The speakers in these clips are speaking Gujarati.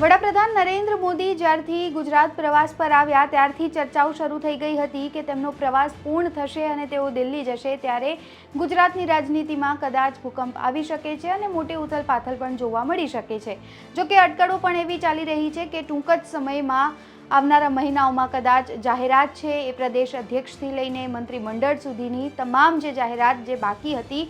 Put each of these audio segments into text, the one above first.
વડાપ્રધાન નરેન્દ્ર મોદી જ્યારથી ગુજરાત પ્રવાસ પર આવ્યા, ત્યારથી ચર્ચાઓ શરૂ થઈ ગઈ હતી કે તેમનો પ્રવાસ પૂર્ણ થશે અને તેઓ દિલ્હી જશે, ત્યારે ગુજરાતની રાજનીતિમાં કદાચ ભૂકંપ આવી શકે છે અને મોટી ઉથલપાથલ પણ જોવા મળી શકે છે. જોકે અટકળો પણ એવી ચાલી રહી છે કે ટૂંક જ સમયમાં આવનારા મહિનાઓમાં કદાચ જાહેરાત છે. એ પ્રદેશ અધ્યક્ષથી લઈને મંત્રીમંડળ સુધીની તમામ જે જાહેરાત જે બાકી હતી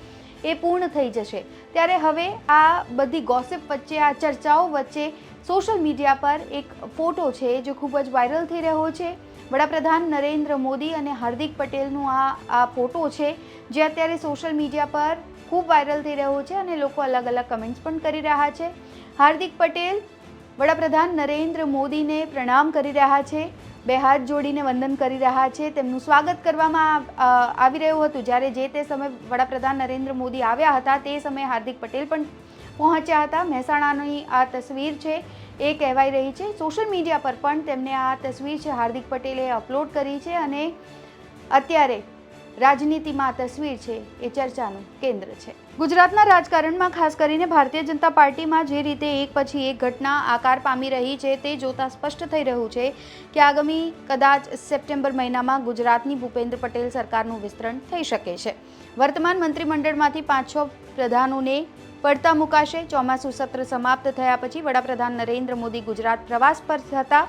એ પૂર્ણ થઈ જશે. ત્યારે હવે આ બધી ગોસિપ વચ્ચે, આ ચર્ચાઓ વચ્ચે સોશિયલ મીડિયા પર એક ફોટો છે જે ખૂબ જ વાયરલ થઈ રહ્યો છે. વડાપ્રધાન નરેન્દ્ર મોદી અને હાર્દિક પટેલનું આ આ ફોટો છે, જે અત્યારે સોશિયલ મીડિયા પર ખૂબ વાયરલ થઈ રહ્યો છે અને લોકો અલગ અલગ કમેન્ટ્સ પણ કરી રહ્યા છે. હાર્દિક પટેલ, વડાપ્રધાન નરેન્દ્ર મોદીને પ્રણામ કરી રહ્યા છે, બે હાથ જોડીને વંદન કરી રહ્યા છે, તેમનું સ્વાગત કરવામાં આવી રહ્યું હતું. જ્યારે જે તે સમયે વડાપ્રધાન નરેન્દ્ર મોદી આવ્યા હતા, તે સમયે હાર્દિક પટેલ પણ પહોંચ્યા હતા. મહેસાણાની આ તસવીર છે, એ કહેવાઈ રહી છે. સોશિયલ મીડિયા પર પણ તેમને આ તસવીર છે, હાર્દિક પટેલે અપલોડ કરી છે અને અત્યારે રાજનીતિમાં આ તસવીર છે, એ ચર્ચાનું કેન્દ્ર છે. ગુજરાતના રાજકારણમાં ખાસ કરીને ભારતીય જનતા પાર્ટીમાં જે રીતે એક પછી એક ઘટના આકાર પામી રહી છે, તે જોતાં સ્પષ્ટ થઈ રહ્યું છે કે આગામી કદાચ સપ્ટેમ્બર મહિનામાં ગુજરાતની ભૂપેન્દ્ર પટેલ સરકારનું વિસ્તરણ થઈ શકે છે. વર્તમાન મંત્રીમંડળમાંથી પાંચ છ પ્રધાનોને પડતા મુકાશે. ચોમાસું સત્ર સમાપ્ત થયા પછી વડાપ્રધાન નરેન્દ્ર મોદી ગુજરાત પ્રવાસ પર હતા.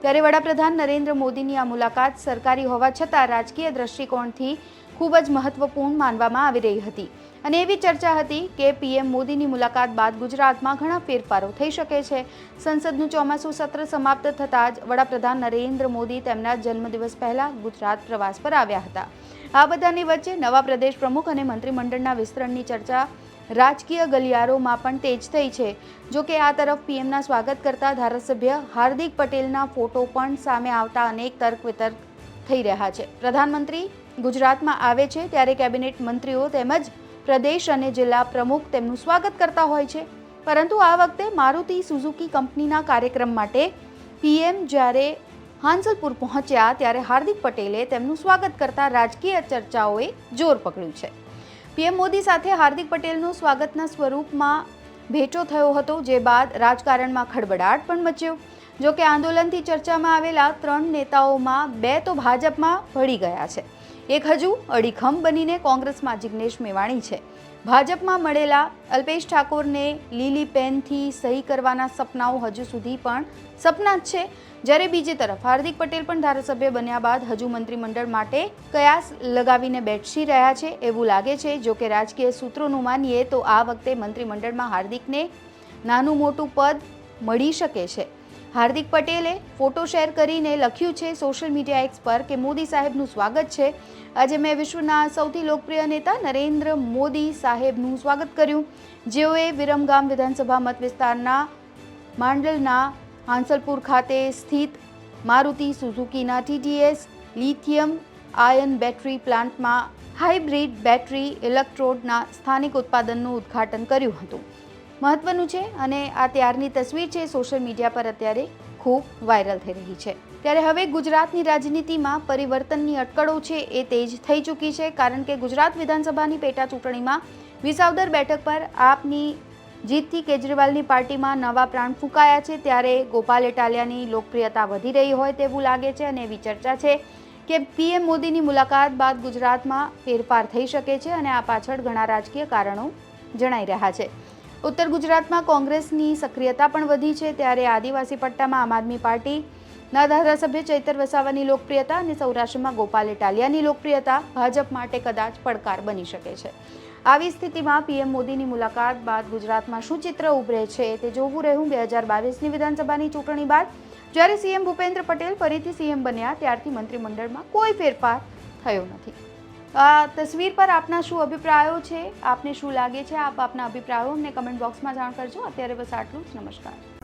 ત્યારે વડાપ્રધાન નરેન્દ્ર મોદીની આ મુલાકાત સરકારી હોવા છતાં રાજકીય દ્રષ્ટિકોણથી ખૂબ જ મહત્વપૂર્ણ માનવામાં આવી રહી હતી. અને એવી ચર્ચા હતી કે પીએમ મોદીની મુલાકાત બાદ ગુજરાતમાં ઘણા ફેરફારો થઈ શકે છે. સંસદનું ચોમાસું સત્ર સમાપ્ત થતાં જ વડાપ્રધાન નરેન્દ્ર મોદી તેમના જન્મદિવસ પહેલા ગુજરાત પ્રવાસ પર આવ્યા હતા. આ બધાની વચ્ચે નવા પ્રદેશ પ્રમુખ અને મંત્રીમંડળના વિસ્તરણની ચર્ચા રાજકીય ગલિયારોમાં પણ તેજ થઈ છે. જો કે આ તરફ પીએમના સ્વાગત કરતા ધારાસભ્ય હાર્દિક પટેલના ફોટો પણ સામે આવતા અનેક તર્ક વિતર્ક થઈ રહ્યા છે. પ્રધાનમંત્રી ગુજરાતમાં આવે છે ત્યારે કેબિનેટ મંત્રીઓ તેમજ પ્રદેશ અને જિલ્લા પ્રમુખ તેમનું સ્વાગત કરતા હોય છે. પરંતુ આ વખતે મારુતિ સુઝુકી કંપનીના કાર્યક્રમ માટે પીએમ જ્યારે હાંસલપુર પહોંચ્યા ત્યારે હાર્દિક પટેલે તેમનું સ્વાગત કરતા રાજકીય ચર્ચાઓએ જોર પકડ્યું છે. પીએમ મોદી સાથે હાર્દિક પટેલનું સ્વાગતના સ્વરૂપમાં ભેટો થયો હતો, જે બાદ રાજકારણમાં ખળબડાટ પણ મચ્યો. જોકે આંદોલનથી ચર્ચામાં આવેલા ત્રણ નેતાઓમાં બે તો ભાજપમાં ભળી ગયા છે. એક હજુ અડીખમ બનીને કોંગ્રેસમાં જિગ્નેશ મેવાણી છે. ભાજપમાં મળેલા અલ્પેશ ઠાકોરને લીલી પેનથી સહી કરવાના સપનાઓ હજુ સુધી પણ સપના જ છે. જ્યારે બીજી તરફ હાર્દિક પટેલ પણ ધારાસભ્ય બન્યા બાદ હજુ મંત્રીમંડળ માટે કયાસ લગાવીને બેઠી રહ્યા છે એવું લાગે છે. જો કે રાજકીય સૂત્રોનું માનીએ તો આ વખતે મંત્રીમંડળમાં હાર્દિકને નાનું મોટું પદ મળી શકે છે. હાર્દિક પટેલે ફોટો શેર કરીને લખ્યું છે સોશિયલ મીડિયા એક્સ પર કે મોદી સાહેબનું સ્વાગત છે. આજે મેં વિશ્વના સૌથી લોકપ્રિય નેતા નરેન્દ્ર મોદી સાહેબનું સ્વાગત કર્યું. જેઓએ વિરમગામ વિધાનસભા મત વિસ્તારના માંડલના હાંસલપુર ખાતે સ્થિત મારુતિ સુઝુકીના ટીટીએસ લિથિયમ આયન બેટરી પ્લાન્ટમાં હાઇબ્રિડ બેટરી ઇલેક્ટ્રોડના સ્થાનિક ઉત્પાદનનું ઉદ્ઘાટન કર્યું હતું. મહત્વનું છે અને આ ત્યારની તસવીર છે સોશિયલ મીડિયા પર અત્યારે ખૂબ વાયરલ થઈ રહી છે. ત્યારે હવે ગુજરાતની રાજનીતિમાં પરિવર્તનની અટકળો છે એ તેજ થઈ ચૂકી છે કારણ કે ગુજરાત વિધાનસભાની પેટા ચૂંટણીમાં વિસાવદર બેઠક પર આપની જીતથી કેજરીવાલની પાર્ટીમાં નવા પ્રાણ ફૂંકાયા છે. ત્યારે ગોપાલ ઇટાલિયાની લોકપ્રિયતા વધી રહી હોય તેવું લાગે છે અને એવી ચર્ચા છે કે પીએમ મોદીની મુલાકાત બાદ ગુજરાતમાં ફેરફાર થઈ શકે છે અને આ પાછળ ઘણા રાજકીય કારણો જણાઈ રહ્યા છે. ઉત્તર ગુજરાતમાં કોંગ્રેસની સક્રિયતા પણ વધી છે ત્યારે આદિવાસી પટ્ટામાં આમ આદમી પાર્ટીના ધારાસભ્ય ચૈતર વસાવાની લોકપ્રિયતા અને સૌરાષ્ટ્રમાં ગોપાલ ઇટાલિયાની લોકપ્રિયતા ભાજપ માટે કદાચ પડકાર બની શકે છે. આવી સ્થિતિમાં પીએમ મોદીની મુલાકાત બાદ ગુજરાતમાં શું ચિત્ર ઉભરે છે તે જોવું રહ્યું બે હજાર બાવીસની વિધાનસભાની ચૂંટણી બાદ. જ્યારે સીએમ ભૂપેન્દ્ર પટેલ ફરીથી સીએમ બન્યા ત્યારથી મંત્રીમંડળમાં કોઈ ફેરફાર થયો નથી. તસવીર પર આપના શું અભિપ્રાયો છે? આપને શું લાગે છે? આપ આપના અભિપ્રાયો અમને કમેન્ટ બોક્સમાં જાણ કરજો. અત્યારે બસ આટલું જ. નમસ્કાર.